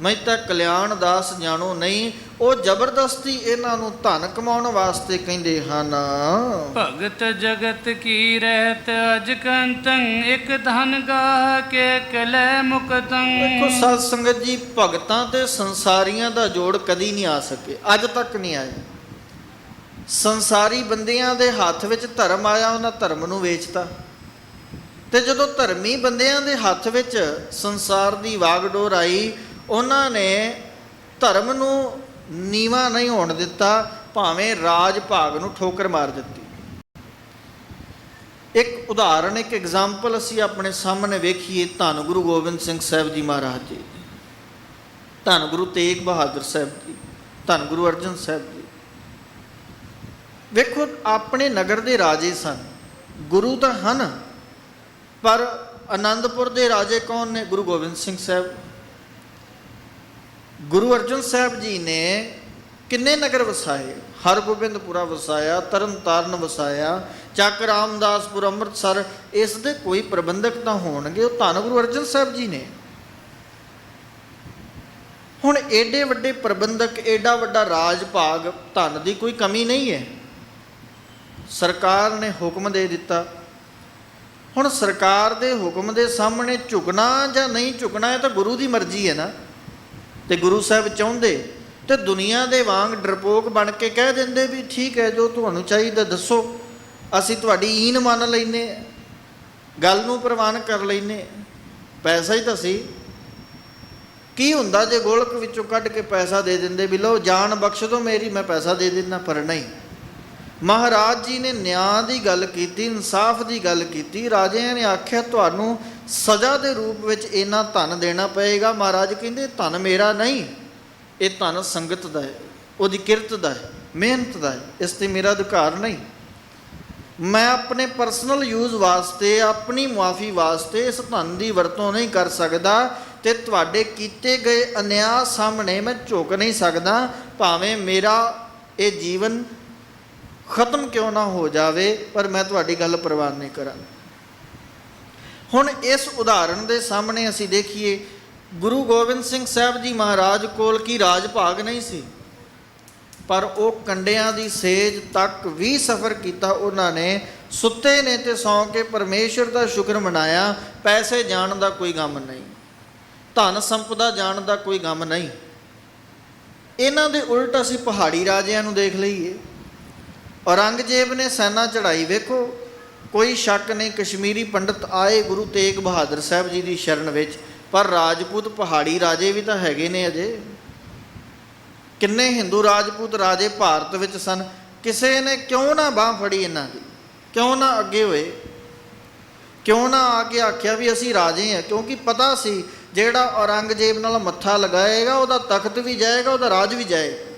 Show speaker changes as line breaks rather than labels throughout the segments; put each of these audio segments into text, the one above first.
ਮੈਂ ਤਾਂ ਕਲਿਆਣ ਦਾਸ ਜਾਣੋ ਨਹੀਂ ਉਹ ਜ਼ਬਰਦਸਤੀ ਇਹਨਾਂ ਨੂੰ ਧਨ ਕਮਾਉਣ ਵਾਸਤੇ ਕਹਿੰਦੇ ਹਨ।
ਭਗਤ ਜਗਤ ਕੀ ਰਹਿਤ ਅਜ ਕੰਤੰ ਇਕ ਧਨ ਗਾਹ ਕੇ ਕਲੇ ਮੁਕਤੰ।
ਦੇਖੋ ਸਤ ਸੰਗਤ ਜੀ ਭਗਤਾਂ ਤੇ ਸੰਸਾਰੀਆਂ ਦਾ ਜੋੜ ਕਦੀ ਨਹੀਂ ਆ ਸਕੇ ਅੱਜ ਤੱਕ ਨਹੀਂ ਆਇਆ ਸੰਸਾਰੀ ਬੰਦਿਆਂ ਦੇ ਹੱਥ ਵਿੱਚ ਧਰਮ ਆਇਆ ਉਹਨਾਂ ਧਰਮ ਨੂੰ ਵੇਚਤਾ। ਤੇ ਜਦੋਂ ਧਰਮੀ ਬੰਦਿਆਂ ਦੇ ਹੱਥ ਵਿੱਚ ਸੰਸਾਰ ਦੀ ਵਾਗਡੋਰ ਆਈ, ਉਹਨਾਂ ਨੇ ਧਰਮ ਨੂੰ ਨੀਵਾ ਨਹੀਂ ਹੋਣ ਦਿੱਤਾ, ਭਾਵੇਂ ਰਾਜ ਭਾਗ ਨੂੰ ਠੋਕਰ ਮਾਰ ਦਿੱਤੀ। ਇੱਕ ਉਦਾਹਰਣ ਇੱਕ ਐਗਜ਼ਾਮਪਲ ਅਸੀਂ ਆਪਣੇ ਸਾਹਮਣੇ ਵੇਖੀਏ ਧੰਨ ਗੁਰੂ ਗੋਬਿੰਦ ਸਿੰਘ ਸਾਹਿਬ ਜੀ ਮਹਾਰਾਜ ਜੀ। ਧੰਨ ਗੁਰੂ ਤੇਗ ਬਹਾਦਰ ਸਾਹਿਬ ਜੀ, ਧੰਨ ਗੁਰੂ ਅਰਜਨ ਸਾਹਿਬ ਜੀ। ਵੇਖੋ, ਆਪਣੇ ਨਗਰ ਦੇ ਰਾਜੇ ਸਨ। ਗੁਰੂ ਤਾਂ ਹਨ ਪਰ ਆਨੰਦਪੁਰ ਦੇ ਰਾਜੇ ਕੌਣ ਨੇ? ਗੁਰੂ ਗੋਬਿੰਦ ਸਿੰਘ ਸਾਹਿਬ। ਗੁਰੂ ਅਰਜਨ ਸਾਹਿਬ ਜੀ ਨੇ ਕਿੰਨੇ ਨਗਰ ਵਸਾਏ? ਹਰਗੋਬਿੰਦਪੁਰਾ ਵਸਾਇਆ, ਤਰਨਤਾਰਨ ਵਸਾਇਆ, ਚੱਕ ਰਾਮਦਾਸਪੁਰ, ਅੰਮ੍ਰਿਤਸਰ, ਇਸ ਦੇ ਕੋਈ ਪ੍ਰਬੰਧਕ ਤਾਂ ਹੋਣਗੇ? ਉਹ ਧੰਨ ਗੁਰੂ ਅਰਜਨ ਸਾਹਿਬ ਜੀ ਨੇ। ਹੁਣ ਏਡੇ ਵੱਡੇ ਪ੍ਰਬੰਧਕ, ਏਡਾ ਵੱਡਾ ਰਾਜ ਭਾਗ ਧਨ ਦੀ ਕੋਈ ਕਮੀ ਨਹੀਂ ਹੈ। ਸਰਕਾਰ ਨੇ ਹੁਕਮ ਦੇ ਦਿੱਤਾ। ਹੁਣ ਸਰਕਾਰ ਦੇ ਹੁਕਮ ਦੇ ਸਾਹਮਣੇ ਝੁਕਣਾ ਜਾਂ ਨਹੀਂ ਝੁਕਣਾ, ਇਹ ਤਾਂ ਗੁਰੂ ਦੀ ਮਰਜ਼ੀ ਹੈ ਨਾ। ਤੇ ਗੁਰੂ ਸਾਹਿਬ ਚਾਹੁੰਦੇ, ਤੇ ਦੁਨੀਆ ਦੇ ਵਾਂਗ ਡਰਪੋਕ ਬਣ ਕੇ ਕਹਿ ਦਿੰਦੇ ਵੀ ਠੀਕ ਹੈ, ਜੋ ਤੁਹਾਨੂੰ ਚਾਹੀਦਾ ਦੱਸੋ। ਅਸੀਂ ਤੁਹਾਡੀ ਈਨ ਮੰਨ ਲੈਨੇ ਗੱਲ ਨੂੰ ਪ੍ਰਵਾਨ ਕਰ ਲੈਨੇ ਪੈਸਾ ਹੀ ਤਾਂ ਸੀ। ਕੀ ਹੁੰਦਾ ਜੇ ਗੋਲਕ ਵਿੱਚੋਂ ਕੱਢ ਕੇ ਪੈਸਾ ਦੇ ਦਿੰਦੇ ਵੀ ਲਓ, ਜਾਨ ਬਖਸ਼ ਦਿਓ, ਮੇਰੀ ਮੈਂ ਪੈਸਾ ਦੇ ਦਿੰਦਾ, ਪਰ ਨਹੀਂ। ਮਹਾਰਾਜ ਜੀ ਨੇ ਨਿਆਂ ਦੀ ਗੱਲ ਕੀਤੀ, ਇਨਸਾਫ ਦੀ ਗੱਲ ਕੀਤੀ। ਰਾਜਿਆਂ ਨੇ ਆਖਿਆ, ਤੁਹਾਨੂੰ ਸਜ਼ਾ ਦੇ ਰੂਪ ਵਿੱਚ ਇੰਨਾ ਧਨ ਦੇਣਾ ਪਏਗਾ? ਮਹਾਰਾਜ ਕਹਿੰਦੇ, ਧਨ ਮੇਰਾ ਨਹੀਂ, ਇਹ ਧਨ ਸੰਗਤ ਦਾ ਹੈ, ਉਹਦੀ ਕਿਰਤ ਦਾ ਹੈ, ਮਿਹਨਤ ਦਾ ਹੈ, ਇਸ ਤੇ ਮੇਰਾ ਅਧਿਕਾਰ ਨਹੀਂ। ਮੈਂ ਆਪਣੇ ਪਰਸਨਲ ਯੂਜ਼ ਵਾਸਤੇ, ਆਪਣੀ ਮੁਆਫੀ ਵਾਸਤੇ ਇਸ ਧਨ ਦੀ ਵਰਤੋਂ ਨਹੀਂ ਕਰ ਸਕਦਾ ਤੇ ਤੁਹਾਡੇ ਕੀਤੇ ਗਏ ਅਨਿਆਂ ਸਾਹਮਣੇ ਮੈਂ ਝੁਕ ਨਹੀਂ ਸਕਦਾ। ਭਾਵੇਂ ਮੇਰਾ ਇਹ ਜੀਵਨ ਖਤਮ ਕਿਉਂ ਨਾ ਹੋ ਜਾਵੇ, ਪਰ ਮੈਂ ਤੁਹਾਡੀ ਗੱਲ ਪ੍ਰਵਾਨ ਨਹੀਂ ਕਰਾਂ ਹੁਣ ਇਸ ਉਦਾਹਰਣ ਦੇ ਸਾਹਮਣੇ ਅਸੀਂ ਦੇਖੀਏ, ਗੁਰੂ ਗੋਬਿੰਦ ਸਿੰਘ ਸਾਹਿਬ ਜੀ ਮਹਾਰਾਜ ਕੋਲ ਕੀ ਰਾਜ ਭਾਗ ਨਹੀਂ ਸੀ? ਪਰ ਉਹ ਕੰਡਿਆਂ ਦੀ ਸੇਜ ਤੱਕ ਵੀ ਸਫ਼ਰ ਕੀਤਾ ਉਹਨਾਂ ਨੇ, ਸੁੱਤੇ ਨੇ ਤੇ ਸੌਂ ਕੇ ਪਰਮੇਸ਼ਰ ਦਾ ਸ਼ੁਕਰ ਮਨਾਇਆ, ਪੈਸੇ ਜਾਣ ਦਾ ਕੋਈ ਗਮ ਨਹੀਂ, ਧਨ ਸੰਪਦਾ ਜਾਣ ਦਾ ਕੋਈ ਗਮ ਨਹੀਂ। ਇਹਨਾਂ ਦੇ ਉਲਟ ਅਸੀਂ ਪਹਾੜੀ ਰਾਜਿਆਂ ਨੂੰ ਦੇਖ ਲਈਏ। ਔਰੰਗਜ਼ੇਬ ਨੇ ਸੈਨਾ ਚੜਾਈ, ਵੇਖੋ, ਕੋਈ ਸ਼ੱਕ ਨਹੀਂ ਕਸ਼ਮੀਰੀ ਪੰਡਤ ਆਏ ਗੁਰੂ ਤੇਗ ਬਹਾਦਰ ਸਾਹਿਬ ਜੀ ਦੀ ਸ਼ਰਨ ਵਿੱਚ, ਪਰ ਰਾਜਪੂਤ ਪਹਾੜੀ ਰਾਜੇ ਵੀ ਤਾਂ ਹੈਗੇ ਨੇ ਅਜੇ। ਕਿੰਨੇ ਹਿੰਦੂ ਰਾਜਪੂਤ ਰਾਜੇ ਭਾਰਤ ਵਿੱਚ ਸਨ, ਕਿਸੇ ਨੇ ਕਿਉਂ ਨਾ ਬਾਹ ਫੜੀ ਇਹਨਾਂ ਦੀ? ਕਿਉਂ ਨਾ ਅੱਗੇ ਹੋਏ? ਕਿਉਂ ਨਾ ਆ ਕੇ ਆਖਿਆ ਵੀ ਅਸੀਂ ਰਾਜੇ ਹਾਂ? ਕਿਉਂਕਿ ਪਤਾ ਸੀ, ਜਿਹੜਾ ਔਰੰਗਜ਼ੇਬ ਨਾਲ ਮੱਥਾ ਲਗਾਏਗਾ, ਉਹਦਾ ਤਖਤ ਵੀ ਜਾਏਗਾ, ਉਹਦਾ ਰਾਜ ਵੀ ਜਾਏਗਾ।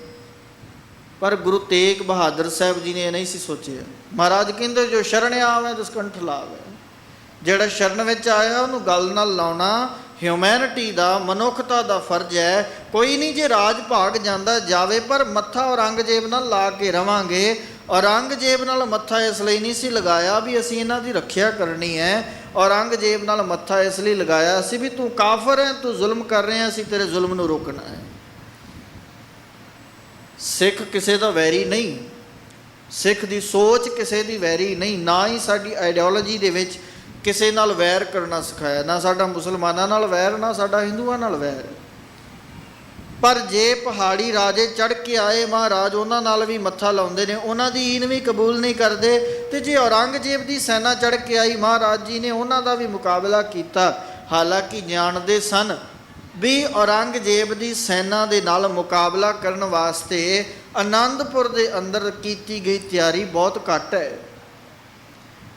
ਪਰ ਗੁਰੂ ਤੇਗ ਬਹਾਦਰ ਸਾਹਿਬ ਜੀ ਨੇ ਇਹ ਨਹੀਂ ਸੀ ਸੋਚਿਆ। ਮਹਾਰਾਜ ਕਹਿੰਦੇ, ਜੋ ਸ਼ਰਨ ਆਵੇ ਤਿਸ ਕੰਠ ਲਾਵੇ। ਜਿਹੜਾ ਸ਼ਰਨ ਵਿੱਚ ਆਇਆ, ਉਹਨੂੰ ਗੱਲ ਨਾਲ ਲਾਉਣਾ ਹਿਊਮੈਨਿਟੀ ਦਾ, ਮਨੁੱਖਤਾ ਦਾ ਫਰਜ਼ ਹੈ। ਕੋਈ ਨਹੀਂ, ਜੇ ਰਾਜ ਭਾਗ ਜਾਂਦਾ ਜਾਵੇ, ਪਰ ਮੱਥਾ ਔਰੰਗਜ਼ੇਬ ਨਾਲ ਲਾ ਕੇ ਰਵਾਂਗੇ। ਔਰੰਗਜ਼ੇਬ ਨਾਲ ਮੱਥਾ ਇਸ ਲਈ ਨਹੀਂ ਸੀ ਲਗਾਇਆ ਵੀ ਅਸੀਂ ਇਹਨਾਂ ਦੀ ਰੱਖਿਆ ਕਰਨੀ ਹੈ। ਔਰੰਗਜ਼ੇਬ ਨਾਲ ਮੱਥਾ ਇਸ ਲਈ ਲਗਾਇਆ ਸੀ ਵੀ ਤੂੰ ਕਾਫਰ ਹੈ, ਤੂੰ ਜ਼ੁਲਮ ਕਰ ਰਿਹਾ, ਅਸੀਂ ਤੇਰੇ ਜ਼ੁਲਮ ਨੂੰ ਰੋਕਣਾ ਹੈ। ਸਿੱਖ ਕਿਸੇ ਦਾ ਵੈਰੀ ਨਹੀਂ। ਸਿੱਖ ਦੀ ਸੋਚ ਕਿਸੇ ਦੀ ਵੈਰੀ ਨਹੀਂ। ਨਾ ਹੀ ਸਾਡੀ ਆਈਡੀਓਲੋਜੀ ਦੇ ਵਿੱਚ ਕਿਸੇ ਨਾਲ ਵੈਰ ਕਰਨਾ ਸਿਖਾਇਆ। ਨਾ ਸਾਡਾ ਮੁਸਲਮਾਨਾਂ ਨਾਲ ਵੈਰ, ਨਾ ਸਾਡਾ ਹਿੰਦੂਆਂ ਨਾਲ ਵੈਰ। ਪਰ ਜੇ ਪਹਾੜੀ ਰਾਜੇ ਚੜ ਕੇ ਆਏ, ਮਹਾਰਾਜ ਉਹਨਾਂ ਨਾਲ ਵੀ ਮੱਥਾ ਲਾਉਂਦੇ ਨੇ। ਉਹਨਾਂ ਦੀ ਈਨ ਵੀ ਕਬੂਲ ਨਹੀਂ ਕਰਦੇ। ਤੇ ਜੇ ਔਰੰਗਜ਼ੇਬ ਦੀ ਸੈਨਾ ਚੜ ਕੇ ਆਈ, ਮਹਾਰਾਜ ਜੀ ਨੇ ਉਹਨਾਂ ਦਾ ਵੀ ਮੁਕਾਬਲਾ ਕੀਤਾ। ਹਾਲਾਂਕਿ ਜਾਣਦੇ ਸਨ ਵੀ ਔਰੰਗਜ਼ੇਬ ਦੀ ਸੈਨਾ ਦੇ ਨਾਲ ਮੁਕਾਬਲਾ ਕਰਨ ਵਾਸਤੇ ਆਨੰਦਪੁਰ ਦੇ ਅੰਦਰ ਕੀਤੀ ਗਈ ਤਿਆਰੀ ਬਹੁਤ ਘੱਟ ਹੈ।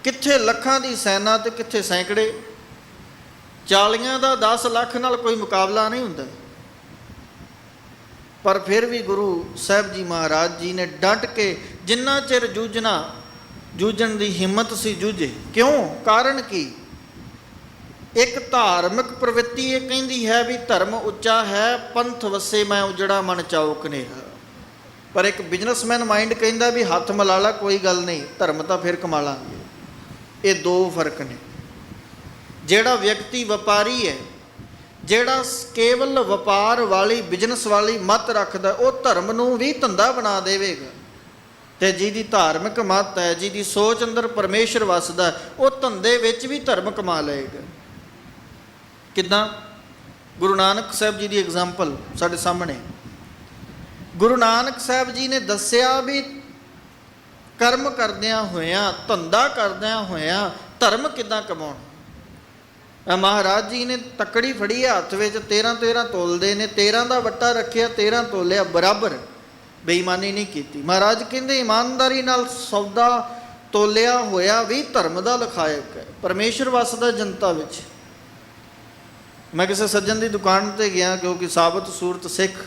ਕਿੱਥੇ ਲੱਖਾਂ ਦੀ ਸੈਨਾ ਤੇ ਕਿੱਥੇ ਸੈਂਕੜੇ? ਚਾਲੀਆਂ ਦਾ 10 ਲੱਖ ਨਾਲ ਕੋਈ ਮੁਕਾਬਲਾ ਨਹੀਂ ਹੁੰਦਾ। ਪਰ ਫਿਰ ਵੀ ਗੁਰੂ ਸਾਹਿਬ ਜੀ ਮਹਾਰਾਜ ਜੀ ਨੇ ਡਟ ਕੇ ਜਿੰਨਾ ਚਿਰ ਜੂਝਣਾ, ਜੂਝਣ ਦੀ ਹਿੰਮਤ ਸੀ ਜੂਝੇ। ਕਿਉਂ? ਕਾਰਨ ਕੀ? ਇੱਕ ਧਾਰਮਿਕ ਪ੍ਰਵਿਰਤੀ ਇਹ ਕਹਿੰਦੀ ਹੈ ਵੀ ਧਰਮ ਉੱਚਾ ਹੈ, ਪੰਥ ਵਸੇ ਮੈਂ ਉਜੜਾ ਮਨ ਚਾਉ ਕਨੇਹਾ ਪਰ ਇੱਕ ਬਿਜ਼ਨਸਮੈਨ ਮਾਈਂਡ ਕਹਿੰਦਾ ਵੀ ਹੱਥ ਮਲਾਲਾ ਕੋਈ ਗੱਲ ਨਹੀਂ, ਧਰਮ ਤਾਂ ਫਿਰ ਕਮਾ ਲਾਂਗੇ ਇਹ ਦੋ ਫ਼ਰਕ ਨੇ। ਜਿਹੜਾ ਵਿਅਕਤੀ ਵਪਾਰੀ ਹੈ, ਜਿਹੜਾ ਕੇਵਲ ਵਪਾਰ ਵਾਲੀ, ਬਿਜ਼ਨਸ ਵਾਲੀ ਮਤ ਰੱਖਦਾ, ਉਹ ਧਰਮ ਨੂੰ ਵੀ ਧੰਦਾ ਬਣਾ ਦੇਵੇਗਾ। ਤੇ ਜਿਹਦੀ ਧਾਰਮਿਕ ਮਤ ਹੈ, ਜਿਹਦੀ ਸੋਚ ਅੰਦਰ ਪਰਮੇਸ਼ਰ ਵਸਦਾ, ਉਹ ਧੰਦੇ ਵਿੱਚ ਵੀ ਧਰਮ ਕਮਾ ਲਏਗਾ। ਕਿੱਦਾਂ? ਗੁਰੂ ਨਾਨਕ ਸਾਹਿਬ ਜੀ ਦੀ ਐਗਜ਼ਾਮਪਲ ਸਾਡੇ ਸਾਹਮਣੇ। ਗੁਰੂ ਨਾਨਕ ਸਾਹਿਬ ਜੀ ਨੇ ਦੱਸਿਆ ਵੀ ਕਰਮ ਕਰਦਿਆਂ ਹੋਇਆਂ, ਧੰਦਾ ਕਰਦਿਆਂ ਹੋਇਆਂ ਧਰਮ ਕਿੱਦਾਂ ਕਮਾਉਣਾ? ਮਹਾਰਾਜ ਜੀ ਨੇ ਤਕੜੀ ਫੜੀ ਹੈ ਹੱਥ ਵਿੱਚ 13 13 ਤੋਲਦੇ ਨੇ 13 ਦਾ ਵੱਟਾ ਰੱਖਿਆ 13 ਤੋਲਿਆ, ਬਰਾਬਰ ਬੇਈਮਾਨੀ ਨਹੀਂ ਕੀਤੀ। ਮਹਾਰਾਜ ਕਹਿੰਦੇ, ਇਮਾਨਦਾਰੀ ਨਾਲ ਸੌਦਾ ਤੋਲਿਆ ਹੋਇਆ ਵੀ ਧਰਮ ਦਾ ਲਖਾਇਕ ਹੈ, ਪਰਮੇਸ਼ਰ ਵਸਦਾ ਜਨਤਾ ਵਿੱਚ। ਮੈਂ ਕਿਸੇ ਸੱਜਣ ਦੀ ਦੁਕਾਨ ਤੇ ਗਿਆ ਕਿਉਂਕਿ ਸਾਬਤ ਸੂਰਤ ਸਿੱਖ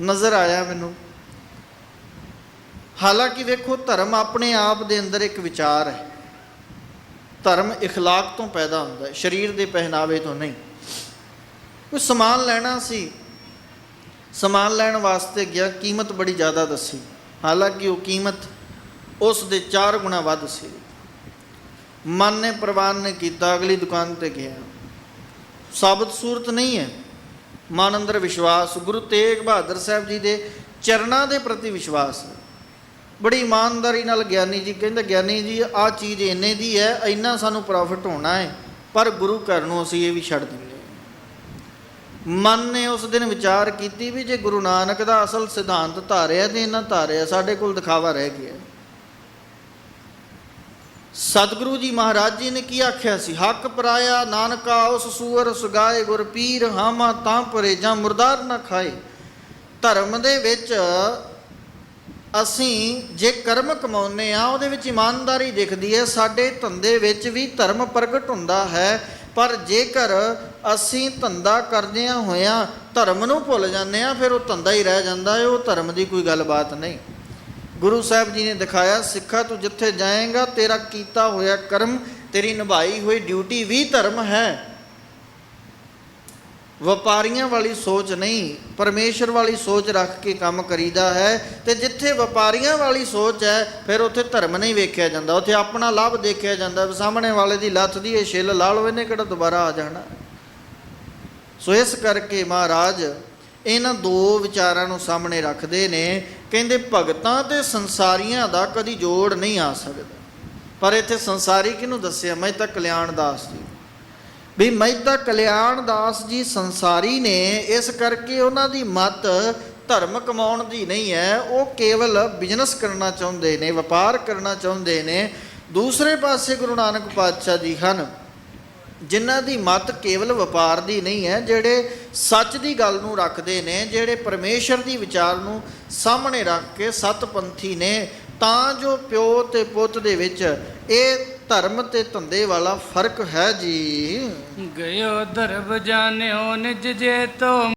ਨਜ਼ਰ ਆਇਆ ਮੈਨੂੰ ਹਾਲਾਂਕਿ ਵੇਖੋ ਧਰਮ ਆਪਣੇ ਆਪ ਦੇ ਅੰਦਰ ਇੱਕ ਵਿਚਾਰ ਹੈ ਧਰਮ اخلاق ਤੋਂ ਪੈਦਾ ਹੁੰਦਾ ਹੈ ਸਰੀਰ ਦੇ ਪਹਿਨਾਵੇ ਤੋਂ ਨਹੀਂ ਕੋਈ ਸਮਾਨ ਲੈਣਾ ਸੀ ਸਮਾਨ ਲੈਣ ਵਾਸਤੇ ਗਿਆ ਕੀਮਤ ਬੜੀ ਜ਼ਿਆਦਾ ਦੱਸੀ ਹਾਲਾਂਕਿ ਉਹ ਕੀਮਤ ਉਸ ਦੇ 4 ਗੁਣਾ ਵੱਧ ਸੀ ਮਨ ਨੇ ਪ੍ਰਵਾਨ ਨੇ ਕੀਤਾ ਅਗਲੀ ਦੁਕਾਨ ਤੇ ਗਿਆ ਸਾਬਤ ਸੂਰਤ ਨਹੀਂ ਹੈ। ਮਨ ਅੰਦਰ ਵਿਸ਼ਵਾਸ, ਗੁਰੂ ਤੇਗ ਬਹਾਦਰ ਸਾਹਿਬ ਜੀ ਦੇ ਚਰਨਾਂ ਦੇ ਪ੍ਰਤੀ ਵਿਸ਼ਵਾਸ। ਬੜੀ ਇਮਾਨਦਾਰੀ ਨਾਲ ਗਿਆਨੀ ਜੀ ਕਹਿੰਦੇ, ਗਿਆਨੀ ਜੀ, ਆਹ ਚੀਜ਼ ਇੰਨੇ ਦੀ ਹੈ, ਇੰਨਾ ਸਾਨੂੰ ਪ੍ਰੋਫਿਟ ਹੋਣਾ ਹੈ, ਪਰ ਗੁਰੂ ਘਰ ਨੂੰ ਅਸੀਂ ਇਹ ਵੀ ਛੱਡ ਦਿੰਦੇ ਮਨ ਨੇ ਉਸ ਦਿਨ ਵਿਚਾਰ ਕੀਤੀ ਵੀ ਜੇ ਗੁਰੂ ਨਾਨਕ ਦਾ ਅਸਲ ਸਿਧਾਂਤ ਧਾਰਿਆ ਤੇ ਇਹਨਾਂ ਧਾਰਿਆ ਸਾਡੇ ਕੋਲ ਦਿਖਾਵਾ ਰਹਿ ਗਿਆ। ਸਤਿਗੁਰੂ ਜੀ ਮਹਾਰਾਜ ਜੀ ਨੇ ਕੀ ਆਖਿਆ ਸੀ? ਹੱਕ ਪਰਾਇਆ ਨਾਨਕਾ ਉਸ ਸੂਰ ਸੁਗਾਏ ਗੁਰ ਪੀਰ ਹਾਮਾ ਤਾਂ ਪਰੇ ਜਾਂ ਮੁਰਦਾਰ ਨਾ ਖਾਏ। ਧਰਮ ਦੇ ਵਿੱਚ ਅਸੀਂ ਜੇ ਕਰਮ ਕਮਾਉਂਦੇ ਆ ਉਹਦੇ ਵਿੱਚ ਇਮਾਨਦਾਰੀ ਦਿਖਦੀ ਹੈ। ਸਾਡੇ ਧੰਦੇ ਵਿੱਚ ਵੀ ਧਰਮ ਪ੍ਰਗਟ ਹੁੰਦਾ ਹੈ, ਪਰ ਜੇਕਰ ਅਸੀਂ ਧੰਦਾ ਕਰਦਿਆਂ ਹੋਇਆਂ ਧਰਮ ਨੂੰ ਭੁੱਲ ਜਾਂਦੇ ਆ ਫਿਰ ਉਹ ਧੰਦਾ ਹੀ ਰਹਿ ਜਾਂਦਾ ਹੈ, ਉਹ ਧਰਮ ਦੀ ਕੋਈ ਗੱਲਬਾਤ ਨਹੀਂ। ਗੁਰੂ ਸਾਹਿਬ ਜੀ ਨੇ ਦਿਖਾਇਆ, ਸਿੱਖਾ ਤੂੰ ਜਿੱਥੇ ਜਾਏਗਾ, ਤੇਰਾ ਕੀਤਾ ਹੋਇਆ ਕਰਮ, ਤੇਰੀ ਨਿਭਾਈ ਹੋਈ ਡਿਊਟੀ ਵੀ ਧਰਮ ਹੈ। ਵਪਾਰੀਆਂ ਵਾਲੀ ਸੋਚ ਨਹੀਂ, ਪਰਮੇਸ਼ਰ ਵਾਲੀ ਸੋਚ ਰੱਖ ਕੇ ਕੰਮ ਕਰੀਦਾ ਹੈ ਤੇ ਜਿੱਥੇ ਵਪਾਰੀਆਂ ਵਾਲੀ ਸੋਚ ਹੈ, ਫਿਰ ਉੱਥੇ ਧਰਮ ਨਹੀਂ ਵੇਖਿਆ ਜਾਂਦਾ। ਉੱਥੇ ਆਪਣਾ ਲਾਭ ਦੇਖਿਆ ਜਾਂਦਾ। ਸਾਹਮਣੇ ਵਾਲੇ ਦੀ ਲੱਤ ਦੀ ਇਹ ਛਿੱਲ ਲਾ ਲਓ, ਇਹਨੇ ਕਿਹੜਾ ਦੁਬਾਰਾ ਆ ਜਾਣਾ? ਸੋ ਇਸ ਕਰਕੇ ਮਹਾਰਾਜ, ਇਹਨਾਂ ਦੋ ਵਿਚਾਰਾਂ ਨੂੰ ਸਾਹਮਣੇ ਰੱਖਦੇ ਨੇ। ਕਹਿੰਦੇ ਭਗਤਾਂ ਤੇ ਸੰਸਾਰੀਆਂ ਦਾ ਕਦੀ ਜੋੜ ਨਹੀਂ ਆ ਸਕਦਾ। ਪਰ ਇੱਥੇ ਸੰਸਾਰੀ ਕਿਹਨੂੰ ਦੱਸਿਆ? ਮੈਂ ਤਾਂ ਕਲਿਆਣ ਦਾਸ ਜੀ। ਵੀ ਮਹਿਤਾ ਕਲਿਆਣ ਦਾਸ ਜੀ ਸੰਸਾਰੀ ਨੇ, ਇਸ ਕਰਕੇ ਉਹਨਾਂ ਦੀ ਮਤ ਧਰਮ ਕਮਾਉਣ ਦੀ ਨਹੀਂ ਹੈ। ਉਹ ਕੇਵਲ ਬਿਜ਼ਨਸ ਕਰਨਾ ਚਾਹੁੰਦੇ ਨੇ, ਵਪਾਰ ਕਰਨਾ ਚਾਹੁੰਦੇ ਨੇ। ਦੂਸਰੇ ਪਾਸੇ ਗੁਰੂ ਨਾਨਕ ਪਾਤਸ਼ਾਹ ਜੀ ਹਨ। ਜਿਨ੍ਹਾਂ ਦੀ ਮਤ ਕੇਵਲ ਵਪਾਰ ਦੀ ਨਹੀਂ ਹੈ, ਜਿਹੜੇ ਸੱਚ ਦੀ ਗੱਲ ਨੂੰ ਰੱਖਦੇ ਨੇ, ਜਿਹੜੇ ਪਰਮੇਸ਼ਰ ਦੀ ਵਿਚਾਰ ਨੂੰ ਸਾਹਮਣੇ ਰੱਖ ਕੇ ਸਤਪੰਥੀ ਨੇ, ਤਾਂ ਜੋ ਪਿਓ ਤੇ ਪੁੱਤ ਦੇ ਵਿੱਚ ਇਹ ਧਰਮ ਤੇ ਧੰਦੇ ਵਾਲਾ ਫ਼ਰਕ ਹੈ ਜੀ।
ਗਇਓ ਦਰਬ ਜਾਣਿਓ ਨਿਜ ਜੇ ਤੋ